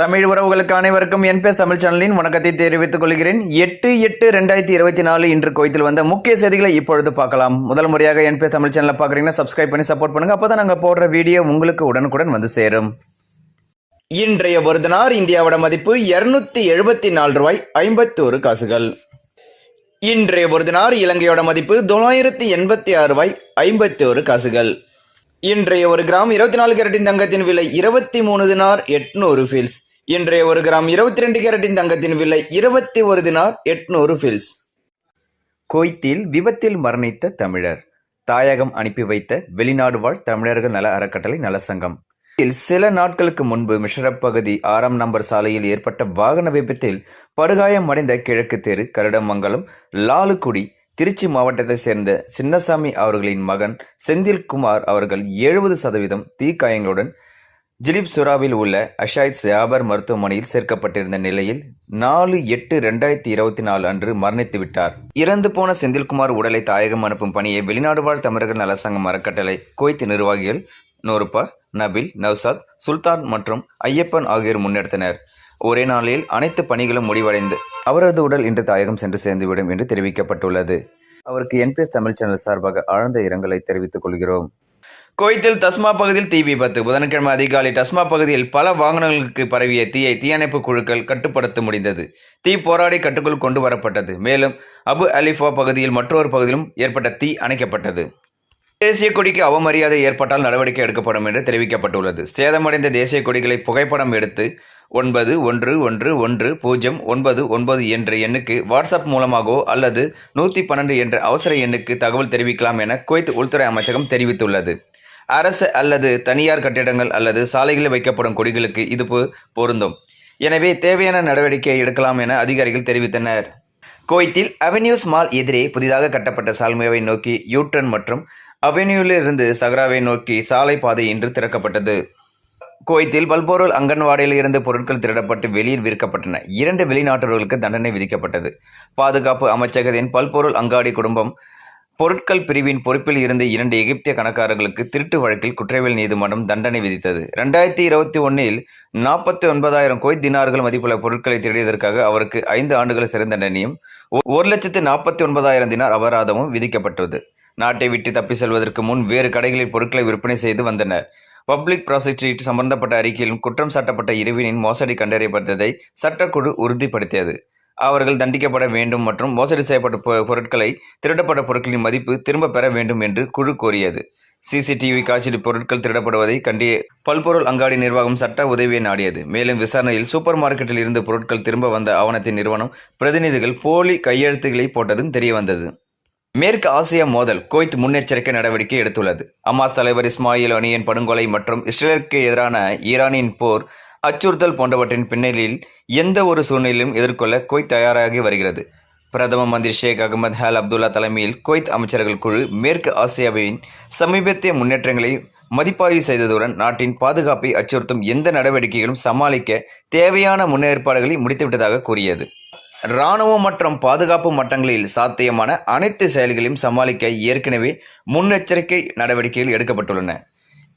தமிழ் உறவுகளுக்கு அனைவருக்கும் என்பிஎஸ் தமிழ் சேனலின் வணக்கத்தை தெரிவித்துக் கொள்கிறேன். எட்டு எட்டு ரெண்டாயிரத்தி இருபத்தி நாலு இன்று கோயத்தில் வந்த முக்கிய செய்திகளை இப்பொழுது பார்க்கலாம். முதல் முறையாக என்பிஎஸ் தமிழ் சேனலை பார்க்குறீங்கன்னா சப்ஸ்கிரைப் பண்ணி சப்போர்ட் பண்ணுங்க. அப்பதான் நாங்கள் போடுற வீடியோ உங்களுக்கு உடனுக்குடன் வந்து சேரும். இன்றைய ஒரு தினார் இந்தியாவோட மதிப்பு இருநூத்தி எழுபத்தி நாலு ரூபாய் ஐம்பத்தோரு காசுகள். இன்றைய ஒரு தினார் இலங்கையோட மதிப்பு தொள்ளாயிரத்தி எண்பத்தி ஆறு ரூபாய் ஐம்பத்தி ஒரு காசுகள். இன்றைய ஒரு கிராம் இருபத்தி நாலு கேரட்டின் தங்கத்தின் விலை இருபத்தி மூணு தினார் எட்நூறு ஃபீல்ஸ் இன்றைய ஒரு கிராம் இருபத்தி ரெண்டு கேரட்டின் தங்கத்தின் விலை இருபத்தி ஒரு தினார் எட்நூறு ஃபில்ஸ் கொய்த்தில் விபத்தில் மரணித்த தமிழர். தாயகம் அனுப்பி வைத்த வெளிநாடு வாழ் தமிழர்கள் நல அறக்கட்டளை நலசங்கம் இதில் சில நாட்களுக்கு முன்பு மிஷரப் பகுதி ஆறாம் நம்பர் சாலையில் ஏற்பட்ட வாகன விபத்தில் படுகாயமடைந்த கிழக்கு தெரு கருடமங்கலம் லாலுக்குடி திருச்சி மாவட்டத்தைச் சேர்ந்த சின்னசாமி அவர்களின் மகன் செந்தில்குமார் அவர்கள் எழுபது சதவீதம் தீக்காயங்களுடன் ஜிலிப் சுராவில் உள்ள அஷாய்த் சியாபர் மருத்துவமனையில் சேர்க்கப்பட்டிருந்த நிலையில் நாலு எட்டு ரெண்டாயிரத்தி இருபத்தி நாலு அன்று மரணித்து விட்டார். இறந்து போன செந்தில்குமார் உடலை தாயகம் அனுப்பும் பணியை வெளிநாடு வாழ் தமிழர்கள் நலசங்கம் அறக்கட்டளை குவைத் நிர்வாகிகள் நோருப்பா நபில் நவ்சாத் சுல்தான் மற்றும் ஐயப்பன் ஆகியோர் முன்னெடுத்தனர். ஒரே நாளில் அனைத்து பணிகளும் முடிவடைந்து அவரது உடல் இன்று தாயகம் சென்று சேர்ந்துவிடும் என்று தெரிவிக்கப்பட்டுள்ளது. அவருக்கு என்பிஎஸ் தமிழ் சேனல் சார்பாக ஆழ்ந்த இரங்கலை தெரிவித்துக் கொள்கிறோம். கோயத்தில் தஸ்மா பகுதியில் தீ விபத்து. புதன்கிழமை அதிகாலை டஸ்மா பகுதியில் பல வாகனங்களுக்கு பரவிய தீயை தீயணைப்பு குழுக்கள் கட்டுப்படுத்த முடிந்தது. தீ போராடி கட்டுக்குள் கொண்டு வரப்பட்டது. மேலும் அபு அலிஃபா பகுதியில் மற்றொரு பகுதியிலும் ஏற்பட்ட தீ அணைக்கப்பட்டது. தேசிய கொடிக்கு அவமரியாதை ஏற்பட்டால் நடவடிக்கை எடுக்கப்படும் என்று தெரிவிக்கப்பட்டுள்ளது. சேதமடைந்த தேசிய கொடிகளை புகைப்படம் எடுத்து ஒன்பது ஒன்று ஒன்று ஒன்று பூஜ்ஜியம் ஒன்பது ஒன்பது என்ற எண்ணுக்கு வாட்ஸ்அப் மூலமாகவோ அல்லது நூற்றி பன்னெண்டு என்ற அவசர எண்ணுக்கு தகவல் தெரிவிக்கலாம் என குவைத் உள்துறை அமைச்சகம் தெரிவித்துள்ளது. அரசு அல்லது தனியார் கட்டிடங்கள் அல்லது சாலைகளில் வைக்கப்படும் கொடிகளுக்கு இது பொருந்தும். எனவே தேவையான நடவடிக்கை எடுக்கலாம் என அதிகாரிகள் தெரிவித்தனர். குவைத்தில் அவென்யூஸ் மால் எதிரே புதிதாக கட்டப்பட்ட சால்மியாவை நோக்கி யூட்டன் மற்றும் அவென்யூவிலிருந்து சஹராவை நோக்கி சாலை பாதை இன்று திறக்கப்பட்டது. குவைத்தில் பல்பொருள் அங்கன்வாடியில் இருந்து பொருட்கள் திருடப்பட்டு வெளியில் விற்கப்பட்டன. இரண்டு வெளிநாட்டவர்களுக்கு தண்டனை விதிக்கப்பட்டது. பாதுகாப்பு அமைச்சகத்தின் பல்பொருள் அங்காடி குடும்பம் பொருட்கள் பிரிவின் பொறுப்பில் இருந்த இரண்டு எகிப்திய கணக்காரர்களுக்கு திருட்டு வழக்கில் குற்றவியல் நீதிமன்றம் தண்டனை விதித்தது. ரெண்டாயிரத்தி இருபத்தி ஒன்னில் நாற்பத்தி ஒன்பதாயிரம் கோய் தினார்கள் மதிப்புள்ள பொருட்களை திருடியதற்காக அவருக்கு ஐந்து ஆண்டுகள் சிறை தண்டனையும் ஒரு லட்சத்து நாற்பத்தி ஒன்பதாயிரம் தினார் அபராதமும் விதிக்கப்பட்டது. நாட்டை விட்டு தப்பி செல்வதற்கு முன் வேறு கடைகளில் பொருட்களை விற்பனை செய்து வந்தனர். பப்ளிக் ப்ராசிக்யூட் சம்பந்தப்பட்ட அறிக்கையிலும் குற்றம் சாட்டப்பட்ட இருவினின் மோசடி கண்டறியப்பட்டதை சட்டக்குழு உறுதிப்படுத்தியது. அவர்கள் தண்டிக்கப்பட வேண்டும் மற்றும் மோசடி செய்யப்பட்ட பொ- பொருட்களை திருடப்பட்ட பொருட்களின் மதிப்பு திரும்ப பெற வேண்டும் என்று குழு கோரியது. சிசிடிவி காட்சியில் பொருட்கள் திருடப்படுவதை கண்டிய பல்பொருள் அங்காடி நிர்வாகம் சட்ட உதவியை நாடியது. மேலும் விசாரணையில் சூப்பர் மார்க்கெட்டில் இருந்து பொருட்கள் திரும்ப வந்த ஆவணத்தின் நிறுவனம் பிரதிநிதிகள் போலி கையெழுத்துக்களை போட்டதும் தெரியவந்தது மேற்கு ஆசிய மோதல் குவைத் முன்னெச்சரிக்கை நடவடிக்கை எடுத்துள்ளது. அமாஸ் தலைவர் இஸ்மாயில் அணியின் படுகொலை மற்றும் இஸ்ரேலுக்கு எதிரான ஈரானின் போர் அச்சுறுத்தல் போன்றவற்றின் பின்னணியில் எந்த ஒரு சூழ்நிலையிலும் எதிர்கொள்ள குவைத் தயாராகி வருகிறது. பிரதம மந்திரி ஷேக் அகமது ஹால் அப்துல்லா தலைமையில் குவைத் அமைச்சர்கள் குழு மேற்கு ஆசியாவின் சமீபத்திய முன்னேற்றங்களை மதிப்பாய்வு செய்ததுடன் நாட்டின் பாதுகாப்பை அச்சுறுத்தும் எந்த நடவடிக்கைகளும் சமாளிக்க தேவையான முன்னேற்பாடுகளை முடித்துவிட்டதாக கூறியது. இராணுவம் மற்றும் பாதுகாப்பு மட்டங்களில் சாத்தியமான அனைத்து செயல்களையும் சமாளிக்க ஏற்கனவே முன்னெச்சரிக்கை நடவடிக்கைகள் எடுக்கப்பட்டுள்ளன.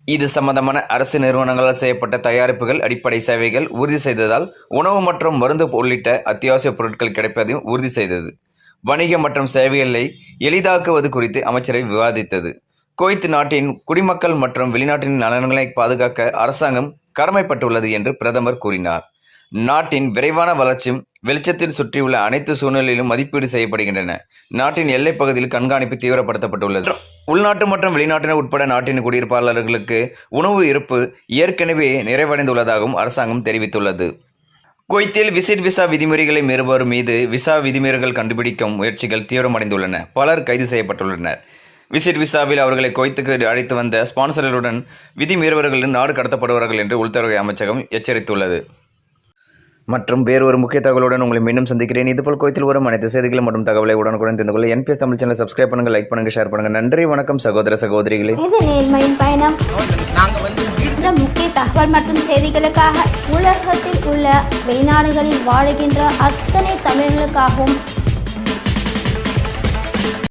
இது சம்பந்தமான அரசு நிறுவனங்களால் செய்யப்பட்ட தயாரிப்புகள் அடிப்படை சேவைகள் உறுதி செய்ததால் உணவு மற்றும் மருந்து உள்ளிட்ட அத்தியாவசிய பொருட்கள் கிடைப்பதையும் உறுதி செய்தது. வணிகம் மற்றும் சேவைகளை எளிதாக்குவது குறித்து அமைச்சரை விவாதித்தது. குவைத் நாட்டின் குடிமக்கள் மற்றும் வெளிநாட்டின் நலன்களை பாதுகாக்க அரசாங்கம் கடமைப்பட்டுள்ளது என்று பிரதமர் கூறினார். நாட்டின் விரைவான வளர்ச்சியும் வெளிச்சத்தில் சுற்றியுள்ள அனைத்து சூழ்நிலையிலும் மதிப்பீடு செய்யப்படுகின்றன. நாட்டின் எல்லைப் பகுதியில் கண்காணிப்பு தீவிரப்படுத்தப்பட்டுள்ளது. உள்நாட்டு மற்றும் வெளிநாட்டினர் உட்பட நாட்டின் குடியிருப்பாளர்களுக்கு உணவு இருப்பு ஏற்கனவே நிறைவடைந்துள்ளதாகவும் அரசாங்கம் தெரிவித்துள்ளது. குவைத்தில் விசிட் விசா விதிமுறைகளை மீறுபவர் மீது விசா விதிமீறல்கள் கண்டுபிடிக்கும் முயற்சிகள் தீவிரமடைந்துள்ளன. பலர் கைது செய்யப்பட்டுள்ளனர். விசிட் விசாவில் அவர்களை குவைத்துக்கு அழைத்து வந்த ஸ்பான்சர்களுடன் விதி நாடு கடத்தப்படுவார்கள் என்று உள்துறை அமைச்சகம் எச்சரித்துள்ளது. மற்றும் வேறு ஒரு முக்கிய தகவலுடன் உங்களை மீண்டும் சந்திக்கிறேன். இதுபோல் கோயத்தில் வரும் அனைத்து செய்திகள் மற்றும் தகவலை உடனுக்குடன் தெரிந்து கொள்ள என்பிஎஸ் தமிழ் சேனல் சப்ஸ்கிரைப் பண்ணுங்க லைக் பண்ணுங்க ஷேர் பண்ணுங்க. நன்றி வணக்கம் சகோதர சகோதரிகளே. பயணம். முக்கிய தகவல் மற்றும் செய்திகளுக்காக உலகத்தில் உள்ள வெளிநாடுகளில் வாழுகின்ற அத்தனை தமிழர்களுக்காகவும்